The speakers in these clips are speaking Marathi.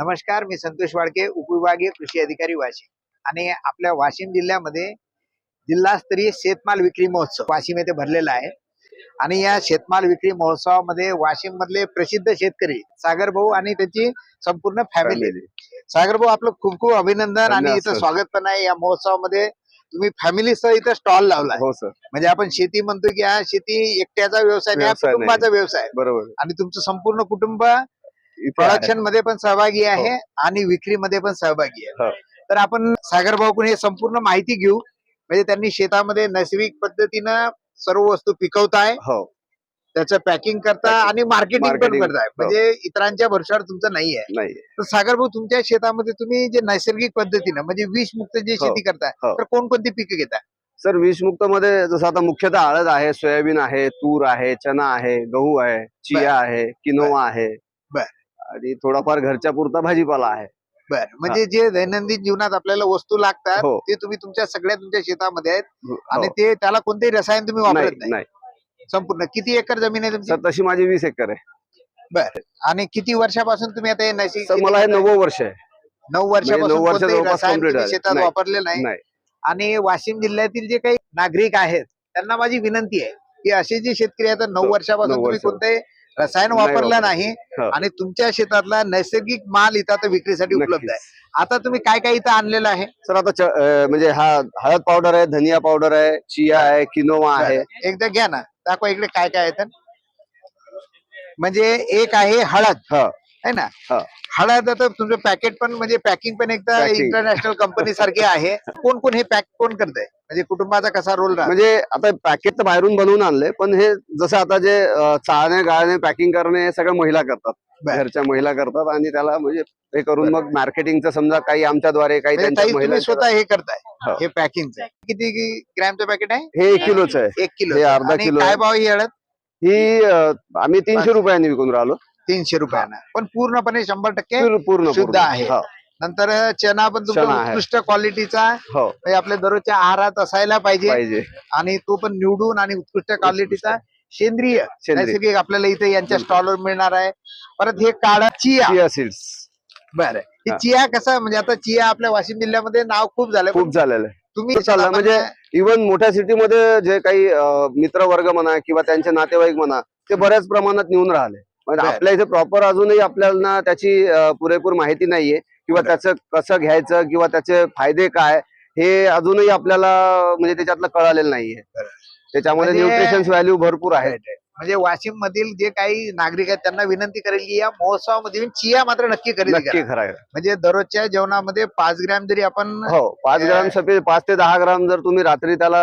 नमस्कार मी संतोष वाडके उपविभागीय कृषी अधिकारी वाशिम आणि आपल्या वाशिम जिल्ह्यामध्ये जिल्हास्तरीय शेतमाल विक्री महोत्सव वाशिम येथे भरलेला आहे आणि या शेतमाल विक्री महोत्सवामध्ये वाशिम मधले प्रसिद्ध शेतकरी सागर भाऊ आणि त्यांची संपूर्ण फॅमिली सागर भाऊ आपलं खूप खूप अभिनंदन आणि इथं. स्वागत पण आहे या महोत्सवामध्ये तुम्ही फॅमिलीसह इथं स्टॉल लावलाय हो सर म्हणजे आपण शेती म्हणतो की हा शेती एकट्याचा व्यवसाय नाही. कुटुंबाचा व्यवसाय. बरोबर आणि तुमचं संपूर्ण कुटुंब. प्रोडक्शनमध्ये पण सहभागी आहे आणि विक्रीमध्ये पण सहभागी आहे हो. तर आपण सागर भाऊकडून हे संपूर्ण माहिती घेऊ म्हणजे त्यांनी शेतामध्ये नैसर्गिक पद्धतीनं सर्व वस्तू पिकवताय हो त्याचं पॅकिंग करता. आणि मार्केटिंग पण. करताय हो. म्हणजे इतरांच्या भरोशावर तुमचं नाही आहे नाही तर सागर भाऊ तुमच्या शेतामध्ये तुम्ही जे नैसर्गिक पद्धतीनं म्हणजे विष मुक्त जे हो. शेती करताय हो. तर कोणकोणती पिकं घेताय सर विषमुक्त मध्ये जसं आता मुख्यतः हळद आहे सोयाबीन आहे तूर आहे चना आहे गहू आहे चिया आहे किनोवा आहे बर. आणि थोडाफार घरच्या पुरता भाजीपाला आहे बर म्हणजे जे दैनंदिन जीवनात आपल्याला वस्तू लागतात हो. ते तुम्ही तुमच्या सगळ्या तुमच्या शेतामध्ये आहेत हो. आणि ते त्याला कोणतेही रसायन तुम्ही वापरत नाही नाही नाही संपूर्ण किती एकर जमीन आहे तुमची सर तशी माझी वीस एकर आहे आणि किती वर्षापासून तुम्ही आता हे नैसर्गिक सर शेती मला हे? नववं वर्ष आहे नऊ वर्षापासून म्हणजे नऊ वर्ष कोणतेही जवळपास रसायन complete तुम्ही झाले. शेतात नाही. वापरले नाही नाही आणि वाशिम जिल्ह्यातील जे काही नागरिक आहेत त्यांना माझी विनंती आहे की असे जे शेतकरी आहेत नऊ हो, वर्षापासून तुम्ही वर्ष. कोणते रसायन वापरलं. नाही हो. आणि तुमच्या शेतातला नैसर्गिक माल इथं आता विक्रीसाठी उपलब्ध. आहे. आता तुम्ही काय काय इथं आणलेलं आहे? सर आता म्हणजे हा हळद पावडर आहे धनिया पावडर आहे चिया आहे किनोवा आहे. एकदा घ्या ना. दाखवा इकडे काय काय आहे तर. म्हणजे एक आहे हळद. हा है ना? हा. हळद आता तुमचं पॅकेट पण म्हणजे पॅकिंग पण एकदा. इंटरनॅशनल कंपनी सारखी आहे. कोण कोण हे पॅक कोण करतंय? म्हणजे कुटुंबाचा कसा रोल म्हणजे आता पॅकेट तर बाहेरून बनवून आणले पण हे जसं आता जे चाळणे गाळणे पॅकिंग करणे हे सगळं महिला करतात. बर. घरच्या महिला करतात आणि त्याला म्हणजे हे करून मग मार्केटिंगचं समजा काही आमच्याद्वारे काही म्हणजे स्वतः हे करताय? हो. हे पॅकिंगचं किती ग्रॅमचं पॅकेट आहे? हे एक किलोच आहे. एक किलो. हे अर्धा आणि किलो काय आहे. भाव ही हळद? ही आम्ही तीनशे. रुपयांनी विकून राहिलो. तीनशे रुपयानं. पण पूर्णपणे शंभर टक्के पूर्ण- शुद्ध. आहे. हो, नंतर चना पण तुमचा चणा आहे. उत्कृष्ट क्वालिटीचा हो. म्हणजे आपल्या दररोजच्या आहारात असायला पाहिजे. पाहिजे. आणि तो पण निवडून आणि उत्कृष्ट क्वालिटीचा सेंद्रिय. सेंद्रिय. नैसर्गिक आपल्याला इथे यांच्या. स्टॉलवर मिळणार आहे. परत हे काळा चिया. चिया सीड्स बरं. हे हा. चिया कसं म्हणजे आता चिया आपल्या वाशिम जिल्ह्यामध्ये नाव खूप झालं खूप झालेलं आहे. तुम्ही खूप म्हणजे इव्हन मोठ्या सिटीमध्ये जे काही मित्र वर्ग म्हणा किंवा त्यांचे नातेवाईक म्हणा ते बऱ्याच प्रमाणात नेऊन राहिले. म्हणजे बर. आपल्या इथे प्रॉपर अजूनही आपल्याला त्याची पुरेपूर माहिती नाहीये किंवा. त्याचं कसं घ्यायचं किंवा त्याचे फायदे काय हे अजूनही आपल्याला म्हणजे त्याच्यातलं कळालेलं नाहीये. त्याच्यामध्ये म्हणजे- न्यूट्रिशन व्हॅल्यू भरपूर आहे म्हणजे वाशिम मधील जे काही नागरिक आहेत त्यांना विनंती करेल की या महोत्सवामध्ये चिया मात्र नक्की खरेदी नक्की खरं म्हणजे दररोजच्या जेवणामध्ये पाच ग्रॅम जरी आपण हो पाच ग्राम सफे पाच ते दहा ग्राम जर तुम्ही रात्री त्याला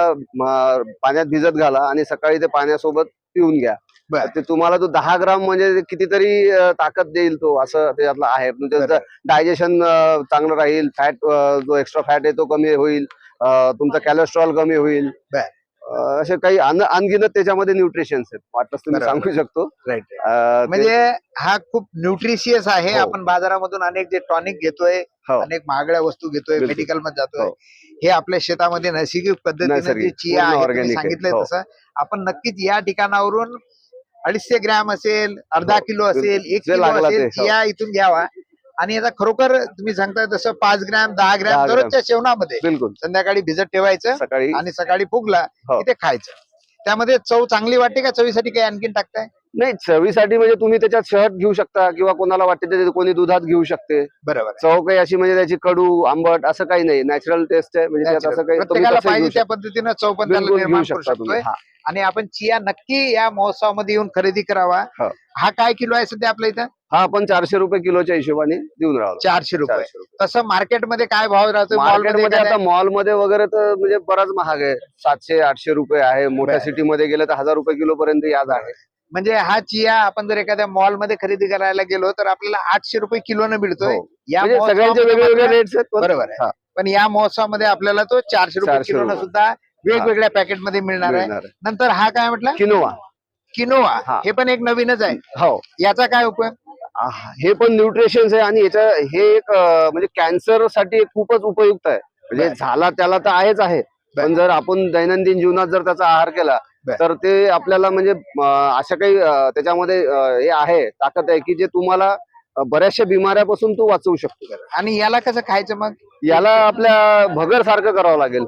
पाण्यात भिजत घाला आणि सकाळी ते पाण्यासोबत पिऊन घ्या बर. ते तुम्हाला तो दहा ग्राम म्हणजे कितीतरी अं, ताकद देईल तो असं त्याच्यातलं आहे म्हणजे बरोबर. डायजेशन चांगलं राहील फॅट जो एक्स्ट्रा फॅट आहे तो कमी होईल अं, तुमचा कॅलेस्ट्रॉल कमी होईल बर. अं, असे काही अन अनगिनत त्याच्यामध्ये न्यूट्रिशन्स आहेत वाटलंच तुम्ही बरोबर. सांगू शकतो. अं, ते- म्हणजे हा खूप न्यूट्रिशियस आहे हो. आपण बाजारामधून अनेक जे टॉनिक घेतोय हो. अनेक महागड्या वस्तू घेतोय बिलकुल. मेडिकलमध्ये जातोय हो. हे आपल्या शेतामध्ये नैसर्गिक पद्धतीने चिया आहे. सांगितलंय हो. तसं आपण नक्कीच या ठिकाणावरून अडीचशे ग्रॅम असेल अर्धा हो, किलो असेल. एक किलो असेल ते, हो. चिया इथून घ्यावा आणि याचा खरोखर तुम्ही सांगताय तसं पाच ग्रॅम दहा ग्रॅम. दररोजच्या बिलकुल संध्याकाळी भिजत ठेवायचं सकाळी आणि सकाळी फुगला हो. की ते खायचं त्यामध्ये चव चांगली वाटते का चवीसाठी काही आणखीन टाकताय नाही चवीसाठी म्हणजे तुम्ही त्याच्यात शहद घेऊ शकता किंवा कोणाला वाटते ते कोणी दुधात घेऊ शकते बरोबर. चव काही अशी म्हणजे त्याची कडू आंबट असं काही नाही नॅचरल टेस्ट आहे म्हणजे त्यात असं काही प्रत्येकाला पाहिजे त्या. पद्धतीनं चव पण त्याला निर्माण घेऊ करू शकता तुम्ही शकतोय हा. आणि आपण चिया नक्की या महोत्सवामध्ये येऊन खरेदी करावा हो. हा काय किलो आहे सध्या आपल्या इथं? हा आपण चारशे रुपये किलोच्या हिशोबाने देऊन राहिलो. चारशे रुपये. चारशे रुपये. तसं मार्केटमध्ये काय भाव राहतो मार्केटमध्ये आता मॉलमध्ये वगैरे तर म्हणजे बराच महाग आहे. सातशे आठशे रुपये आहे. मोठ्या बरं. सिटीमध्ये गेलं तर हजार रुपये किलो पर्यंत याद आहे. म्हणजे हा चिया आपण जर एखाद्या मॉलमध्ये खरेदी करायला गेलो तर आपल्याला आठशे रुपये किलोनं मिळतोय. हो. या म्हणजे सगळ्यांचे महोत्सवामध्ये वेगळे वेगळे मात्र- रेट्स आहेत. पण- बरोबर आहे. हा, पण या महोत्सवामध्ये आपल्याला तो चारशे रुपये 400 किलोनं रुपये. सुद्धा वेगवेगळ्या पॅकेटमध्ये मिळणार आहे. मिळणार आहे. नंतर हा काय म्हटलं? किनोवा. किनोवा हा. पण एक नवीनच आहे. हो. याचा काय उपयोग? हे पण न्यूट्रिशन आहे आणि याच्या हे एक म्हणजे कॅन्सरसाठी खूपच उपयुक्त आहे. म्हणजे. झाला त्याला तर आहेच आहे. पण जर आपण दैनंदिन जीवनात जर त्याचा आहार केला. तर ते आपल्याला म्हणजे अशा काही त्याच्यामध्ये हे आहे ताकद आहे की जे तुम्हाला बऱ्याचशा बिमाऱ्यापासून तू वाचवू शकतो. आणि याला कसं खायचं मग? याला आपल्या भगर सारखं करावं लागेल.